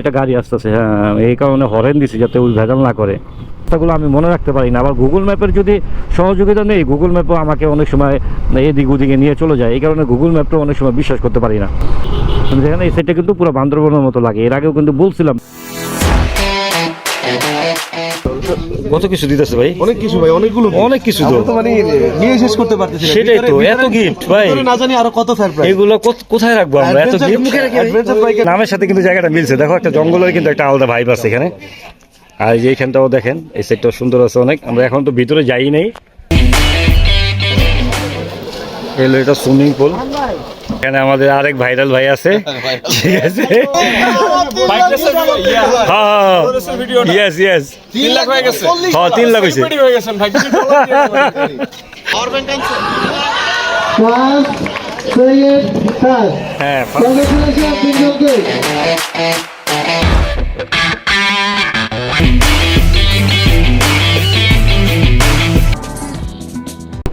একটা গাড়ি আসতেছে হ্যাঁ এই কারণে হরেন দিছি যাতে ওই ভেজাল না করে। রাস্তাগুলো আমি মনে রাখতে পারি না। আবার গুগল ম্যাপের যদি সহযোগিতা নেই গুগল ম্যাপও আমাকে অনেক সময় এদিক ওদিকে নিয়ে চলে যায়। এই কারণে গুগল ম্যাপটা অনেক সময় বিশ্বাস করতে পারি না। যেখানে এই সাইডটা কিন্তু পুরো বান্দরবনের মতো লাগে। এর আগেও কিন্তু বলছিলাম কত কিছু দিতেছে ভাই? অনেক কিছু ভাই অনেকগুলো অনেক কিছু তো। মানে নিয়ে শেষ করতে পারতেছি সেটাই তো, এত গিফট ভাই। না জানি আরও কত সারপ্রাইজ এগুলো কোথায় রাখব আমরা? এত গিফট নামের সাথে কিন্তু জায়গাটা মিলছে। দেখো একটা জঙ্গলের কিন্তু একটা আলাদা ভাইব আছে এখানে। আর এই যে এখানটাও দেখেন এই সাইডটাও সুন্দর আছে অনেক। আমরা এখন তো ভিতরে যাই নাই। এলো এটা সুইমিং পুল এখানে আমাদের আরেক ভাইরাল ভাই আছে। ঠিক আছে? হ্যাঁ ইয়েস ইয়েস তিন লাখ হয়ে গেছে। হ্যাঁ তিন লাখ হয়েছে। হয়ে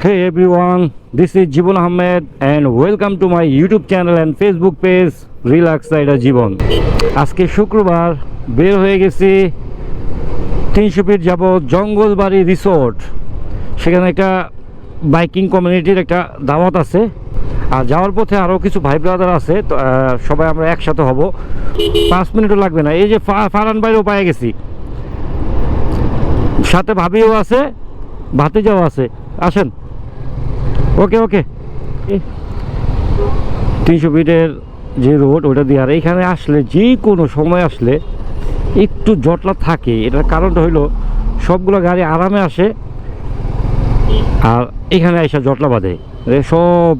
Hey everyone, this is Jibon Ahmed and welcome to my YouTube channel and Facebook page Relax Rider জীবন আজকে শুক্রবার বের হয়ে গেছি তিনশো ফিট যাব জঙ্গলবাড়ি রিসোর্ট। সেখানে একটা বাইকিং কমিউনিটির একটা দাওয়াত আছে। আর যাওয়ার পথে আরও কিছু ভাই ব্রাদার আছে সবাই আমরা একসাথে হব। পাঁচ মিনিটও লাগবে না এই যে ফারান বাইরেও পায়ে গেছি। সাথে ভাবিও আছে ভাতিজাও আছে। আসেন। ওকে ওকে। তিনশো ফিটের যে রোড, ওটা দিয়ে। আর এইখানে আসলে, যে কোনো সময় আসলে একটু জটলা থাকে। এটার কারণটা হইল, সবগুলো গাড়ি আরামে আসে আর এখানে আইসা জটলা বাঁধে। সব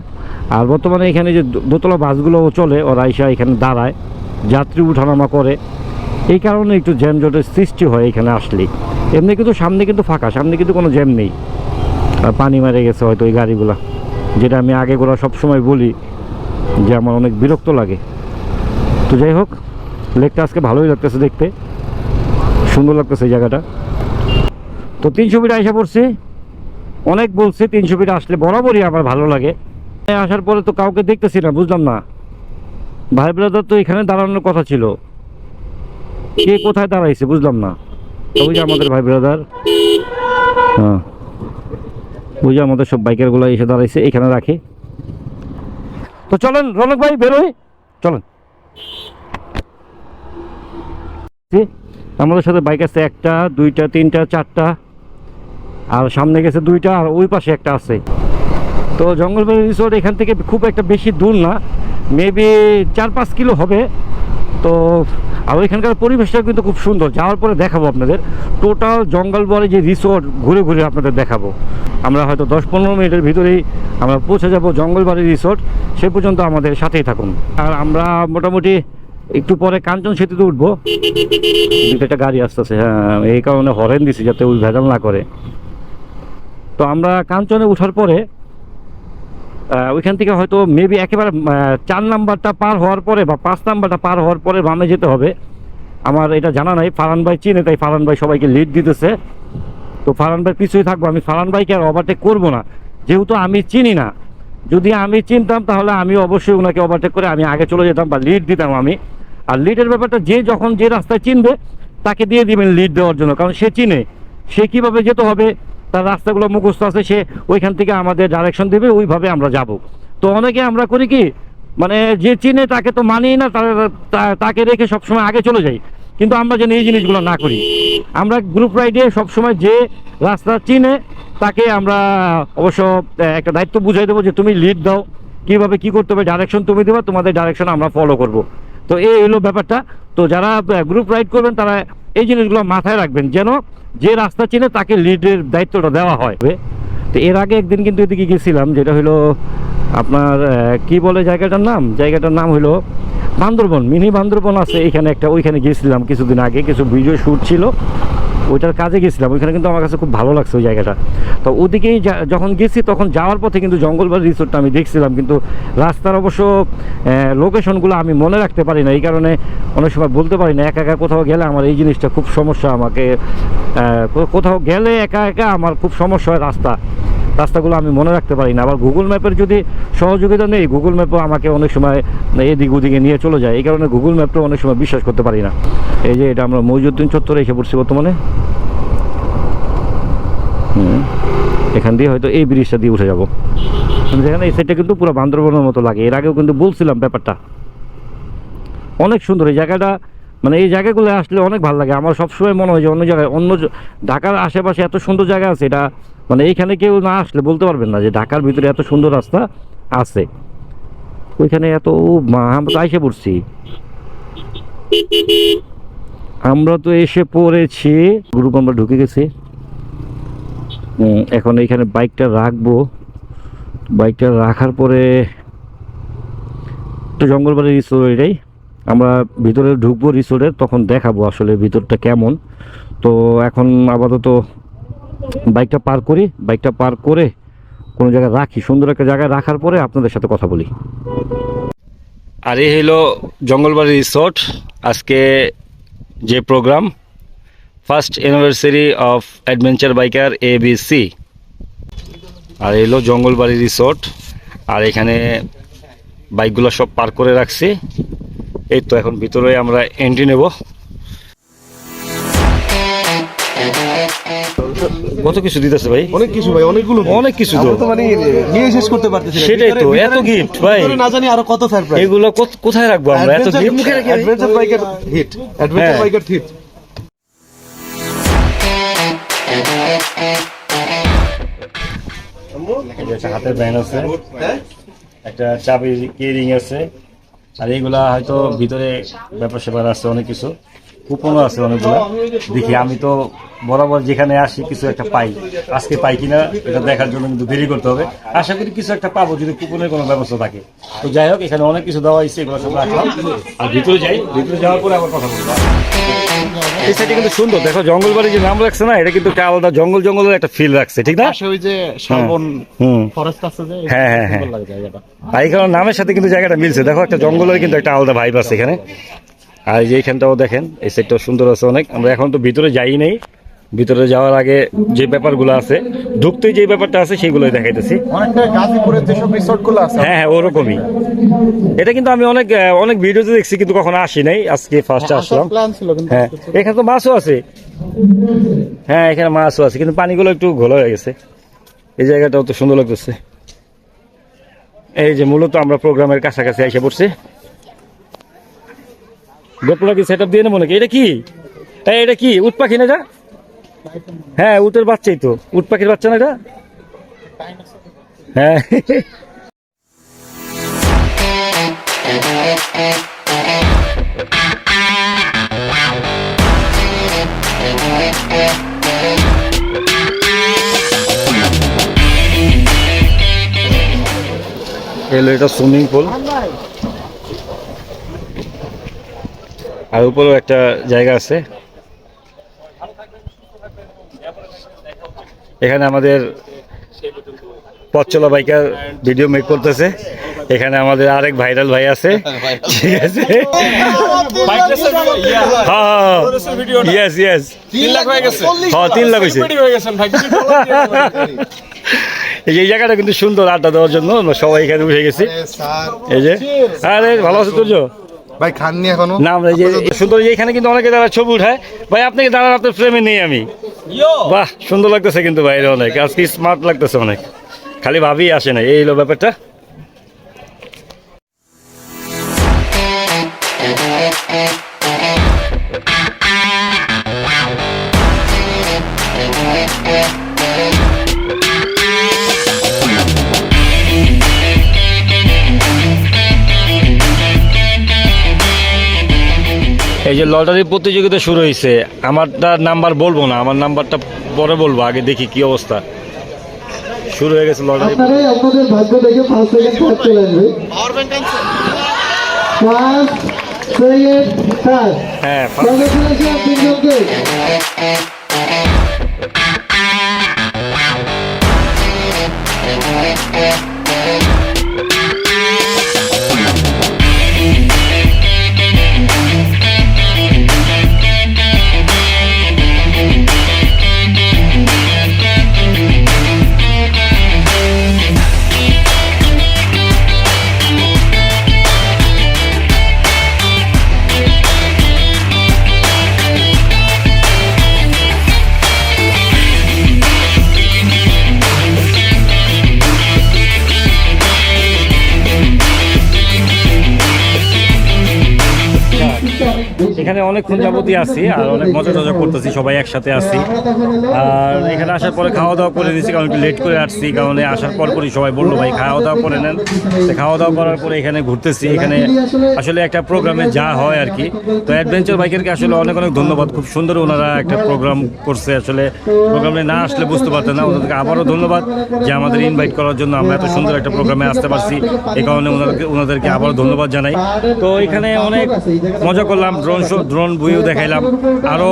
আর বর্তমানে এখানে যে দোতলা বাসগুলো চলে, ওরা আইসা এখানে দাঁড়ায়, যাত্রী উঠানামা করে। এই কারণে একটু জ্যামজটের সৃষ্টি হয় এখানে আসলেই এমনি কিন্তু সামনে কিন্তু ফাঁকা, সামনে কিন্তু কোনো জ্যাম নেই। পানি মারে গেছে হয়তো ওই গাড়িগুলা। যেটা আমি আগে গোড়া সবসময় বলি যে আমার অনেক বিরক্ত লাগে। তো যাই হোক, লেকটা আজকে ভালোই লাগতেছে দেখতে। সুন্দর লাগতেছে এই জায়গাটা। তো তিনশো ফিট আইসা পড়ছি। অনেক বলছে তিনশো ফিট আসলে বরাবরই আমার ভালো লাগে। আসার পরে তো কাউকে দেখতেছি না, বুঝলাম না। ভাই ব্রাদার তো এখানে দাঁড়ানোর কথা ছিল। কে কোথায় দাঁড়াইছে, বুঝলাম না। যে আমাদের ভাই ব্রাদার হ্যাঁ। যে আমাদের সব বাইকারগুলো এসে দাঁড়াইছে, এখানে রাখে। তো চলেন, রনক ভাই বেরোই চলেন। আমাদের সাথে বাইক আছে একটা, দুইটা, তিনটা, চারটা, আর সামনে গেছে দুইটা, আর ওই পাশে একটা আছে। তো জঙ্গলবাড়ি রিসোর্ট এখান থেকে খুব একটা বেশি দূর না মেবি চার পাঁচ কিলো হবে। তো, আর ওইখানকার পরিবেশটা কিন্তু খুব সুন্দর। যাওয়ার পরে দেখাবো আপনাদের। টোটাল জঙ্গলবাড়ি যে রিসোর্ট ঘুরে ঘুরে আপনাদের দেখাবো। আমরা হয়তো দশ পনেরো মিনিটের ভিতরেই আমরা পৌঁছে যাব জঙ্গলবাড়ি রিসোর্ট। সে পর্যন্ত আমাদের সাথেই থাকুন। আর আমরা মোটামুটি একটু পরে কাঞ্চন সেতুতে উঠবো। একটা গাড়ি আসতেছে হ্যাঁ এই কারণে হরেন দিছি যাতে ওই ভেজাল না করে। তো আমরা কাঞ্চনে ওঠার পরে ওইখান থেকে হয়তো মেবি একেবারে চার নাম্বারটা পার হওয়ার পরে বা পাঁচ নাম্বারটা পার হওয়ার পরে বামে যেতে হবে। আমার এটা জানা নাই ফারান ভাই চিনে, তাই ফারান ভাই সবাইকে লিড দিতেছে। তো ফারান ভাই পিছুই থাকব। আমি ফারান ভাইকে আর ওভারটেক করব না। যেহেতু আমি চিনি না, যদি আমি চিনতাম তাহলে আমি অবশ্যই ওনাকে ওভারটেক করে আমি আগে চলে যেতাম বা লিড দিতাম আমি। আর লিডের ব্যাপারটা যে যখন যে রাস্তায় চিনবে, তাকে দিয়ে দিবেন লিড দেওয়ার জন্য, কারণ সে চিনে। সে কীভাবে যেতে হবে, তার রাস্তাগুলো মুখস্থ আছে, সে ওইখান থেকে আমাদের ডাইরেকশন দেবে, ওইভাবে আমরা যাব। তো অনেকে আমরা করি কি মানে যে চিনে তাকে তো মানি না তাকে রেখে সবসময় আগে চলে যাই। কিন্তু আমরা যেন এই জিনিসগুলো না করি। আমরা গ্রুপ রাইডে সবসময় যে রাস্তা চিনে, তাকে আমরা অবশ্য একটা দায়িত্ব বুঝাই দেবো যে তুমি লিড দাও, কীভাবে কি করতে হবে ডাইরেকশন তুমি দেবা, তোমাদের ডাইরেকশন আমরা ফলো করব। তো এই হলো ব্যাপারটা। তো যারা গ্রুপ রাইড করবেন, তারা এই জিনিসগুলো মাথায় রাখবেন যেন যে রাস্তা চিনে, তাকে লিডের দায়িত্বটা দেওয়া হয়। তো এর আগে একদিন কিন্তু এদিকে গেছিলাম, যেটা হলো আপনার কি বলে জায়গাটার নাম? জায়গাটার নাম হলো বান্দরবন, মিনি বান্দরবন আছে, এখানে একটা, ওইখানে গেছিলাম কিছুদিন আগে, কিছু ভিডিও শ্যুট ছিল। ওইটার কাজে গেছিলাম ওইখানে কিন্তু আমার কাছে খুব ভালো লাগছে ওই জায়গাটা। তো ওদিকেই যখন গেছি, তখন যাওয়ার পথে কিন্তু জঙ্গলবাড়ি রিসোর্টটা আমি দেখছিলাম, কিন্তু রাস্তার অবশ্য লোকেশনগুলো আমি মনে রাখতে পারি না, এই কারণে অনেক সময় বলতে পারি না, একা একা কোথাও গেলে আমার এই জিনিসটা খুব সমস্যা আমাকে কোথাও গেলে একা একা আমার খুব সমস্যা হয় রাস্তা। রাস্তাগুলো আমি মনে রাখতে পারি না। আবার গুগল ম্যাপের যদি সহযোগিতা নেই গুগল ম্যাপও আমাকে অনেক সময় এদিক ওদিকে নিয়ে চলে যায়। এই কারণে গুগল ম্যাপটাও অনেক সময় বিশ্বাস করতে পারি না। এই যে এটা আমরা মহিজুদ্দিন চত্বরে এসে পড়ছি বর্তমানে। হুম, এখান দিয়ে হয়তো এই ব্রিজটা দিয়ে উঠে যাব। যেখানে এই সাইডটা কিন্তু পুরো বান্দরবনের মতো লাগে। এর আগেও কিন্তু বলছিলাম ব্যাপারটা। অনেক সুন্দর। এই জায়গাটা মানে এই জায়গাগুলো আসলে অনেক ভালো লাগে। আমার সবসময় মনে হয় যে অন্য জায়গায়, অন্য ঢাকার আশেপাশে এত সুন্দর জায়গা আছে, এটা মানে এইখানে কেউ না আসলে বলতে পারবেন না যে ঢাকার ভিতরে এত সুন্দর রাস্তা আছে। ওইখানে এত আমরা তো আইসে পড়ছি। আমরা তো এসে পড়েছি। গ্রুপ আমরা ঢুকে গেছি। এখন এইখানে বাইকটা রাখব। বাইকটা রাখার পরে তো জঙ্গলবাড়ি রিসোর্ট এটাই। আমরা ভিতরে ঢুকবো রিসোর্টের তখন দেখাবো আসলে ভিতরটা কেমন। তো এখন আপাতত বাইকটা পার করি, বাইকটা পার করে কোনো জায়গায় রাখি, সুন্দর একটা জায়গায় রাখার পরে আপনাদের সাথে কথা বলি। আর এই হলো জঙ্গলবাড়ি রিসোর্ট। আজকে যে program, first anniversary of adventure biker A B C R এলো জঙ্গলবাড়ি রিসোর্ট। আর এখানে বাইকগুলো সব পার করে রাখছি। এই তো এখন ভিতরে আমরা এন্ট্রি নেব। কত কিছু দিতেছে ভাই? অনেক কিছু ভাই অনেকগুলো অনেক কিছু তো। মানে নিয়ে শেষ করতে পারতেছি সেটাই তো, এত gift, ভাই। না জানি আরও কত সারপ্রাইজ এগুলো কোথায় রাখব আমরা? এত gift? অ্যাডভেঞ্চার বাইকের হিট অ্যাডভেঞ্চার হ্যাঁ। বাইকের হিট একটা হাতের ব্যান্ড আছে। একটা চাবি কেরিং আছে। আর এইগুলা হয়তো ভিতরে ব্যাপার স্যাপার আছে অনেক কিছু। কুপনও আছে অনেকগুলো। দেখি আমি তো বরাবর যেখানে আসি কিছু একটা পাই। আজকে পাই কিনা এটা দেখার জন্য কিন্তু দেরি করতে হবে। আশা করি কিছু একটা পাবো যদি কুপনের কোনো ব্যবস্থা থাকে। তো যাই হোক এখানে অনেক কিছু দেওয়া হয়েছে এগুলো সব রাখলাম। আর ভিতরে যাই ভিতরে যাওয়ার পরে আবার কথা বলব। এই সাইডে কিন্তু সুন্দর। দেখো জঙ্গলবাড়ি যে নাম রাখছে না এটা কিন্তু একটা আলাদা জঙ্গল জঙ্গলের একটা ফিল রাখছে ঠিক না? ওই যে শালবন ফরেস্ট আছে যে হ্যাঁ, হ্যাঁ, হ্যাঁ। এই কারণে নামের সাথে কিন্তু জায়গাটা মিলছে। দেখো একটা জঙ্গলের কিন্তু একটা আলাদা ভাইব আছে এখানে। আর যে এইখানটাও দেখেন এই সাইডটাও সুন্দর আছে অনেক। আমরা এখন তো ভিতরে যাই নাই। ভিতরে যাওয়ার আগে যে ব্যাপারগুলো আছে ঢুকতেই যে ব্যাপারটা আছে সেগুলোই দেখাইতেছি। হ্যাঁ হ্যাঁ ওরকমই। এটা কিন্তু আমি অনেক অনেক ভিডিওতে দেখছি কিন্তু কখনো আসি নাই। আজকে ফার্স্টে আসলাম। প্ল্যান ছিল কিন্তু হ্যাঁ এখানে তো মাছও আছে। হ্যাঁ এখানে মাছও আছে কিন্তু পানিগুলো একটু ঘোলা হয়ে গেছে। এই জায়গাটাও তো সুন্দর লাগতেছে। এই যে মূলত আমরা প্রোগ্রামের কাছাকাছি এসে পড়ছি। গোপলা কি সেট আপ দিয়ে নেব নাকি? এটা কি? এটা কি? উট পাখি না এটা? হ্যাঁ উটের বাচ্চাই তো। উট পাখির বাচ্চা না এটা? হ্যাঁ। এলো এটা সুইমিং পুল আর উপরেও একটা জায়গা আছে। এখানে আমাদের পথ চলা বাইকার ভিডিও মেক করতেছে। এখানে আমাদের আরেক ভাইরাল ভাই আছে। ঠিক আছে? হ্যাঁ ইয়েস ইয়েস তিন লাখ হয়ে গেছে। হ্যাঁ তিন লাখ হয়েছে হয়ে এই যে এই জায়গাটা কিন্তু সুন্দর আড্ডা দেওয়ার জন্য সবাই এখানে উঠে গেছি। এই যে। আরে ভালো আছে তুর্য? ভাই খাননি এখনও? না আমরা যে সুন্দর এখানে কিন্তু অনেকে দাঁড়া ছবি উঠায় ভাই আপনাকে দাঁড়ান আপনার ফ্রেমে নেই আমি। বাহ সুন্দর লাগতেছে কিন্তু বাইরে অনেক। আজকে স্মার্ট লাগতেছে অনেক। খালি ভাবি আসে না এই হলো ব্যাপারটা। যে লটারি প্রতিযোগিতা শুরু হয়েছে আমারটা নাম্বার বলব না আমার নাম্বারটা পরে বলব আগে দেখি কি অবস্থা। শুরু হয়ে গেছে লটারি। আপনারাই আপনাদের ভাগ্য দেখে ফার্স্ট সেকেন্ড থার্ড চলে আসবে। ফার্স্ট সেকেন্ড থার্ড হ্যাঁ কংগ্রেচুলেশন তিনজনকে এখানে অনেকক্ষণ যাবতীয় আছি আর অনেক মজা টজা করতেছি, সবাই একসাথে আছি। আর এখানে আসার পরে খাওয়া দাওয়া করে দিয়েছি কারণ একটু লেট করে আসছি, কারণ আসার পর পরই সবাই বলল, ভাই খাওয়া দাওয়া করে নেন। খাওয়া দাওয়া করার পরে এখানে ঘুরতেছি। এখানে আসলে একটা প্রোগ্রামে যা হয় আর কি। তো অ্যাডভেঞ্চার বাইকেরকে আসলে অনেক অনেক ধন্যবাদ। খুব সুন্দর ওনারা একটা প্রোগ্রাম করছে আসলে। প্রোগ্রামে না আসলে বুঝতে পারতেন না, ওনাদেরকে আবারও ধন্যবাদ যে আমাদের ইনভাইট করার জন্য আমরা এত সুন্দর একটা প্রোগ্রামে আসতে পারছি। এই কারণে ওনাদেরকে ওনাদেরকে আবারও ধন্যবাদ জানাই। তো এখানে অনেক মজা করলাম ড্রোন শো ড্রোন বইও দেখাইলাম। আরও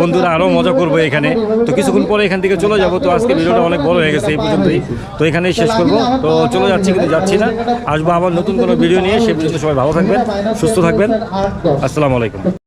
বন্ধুরা আরও মজা করব এখানে। তো কিছুক্ষণ পরে এখান থেকে চলে যাব। তো আজকে ভিডিওটা অনেক বড় হয়ে গেছে এই পর্যন্তই। তো এখানেই শেষ করব। তো চলে যাচ্ছি কিন্তু যাচ্ছি না। আসব আবার নতুন কোনো ভিডিও নিয়ে। সে পর্যন্ত সবাই ভালো থাকবেন, সুস্থ থাকবেন। আসসালামু আলাইকুম।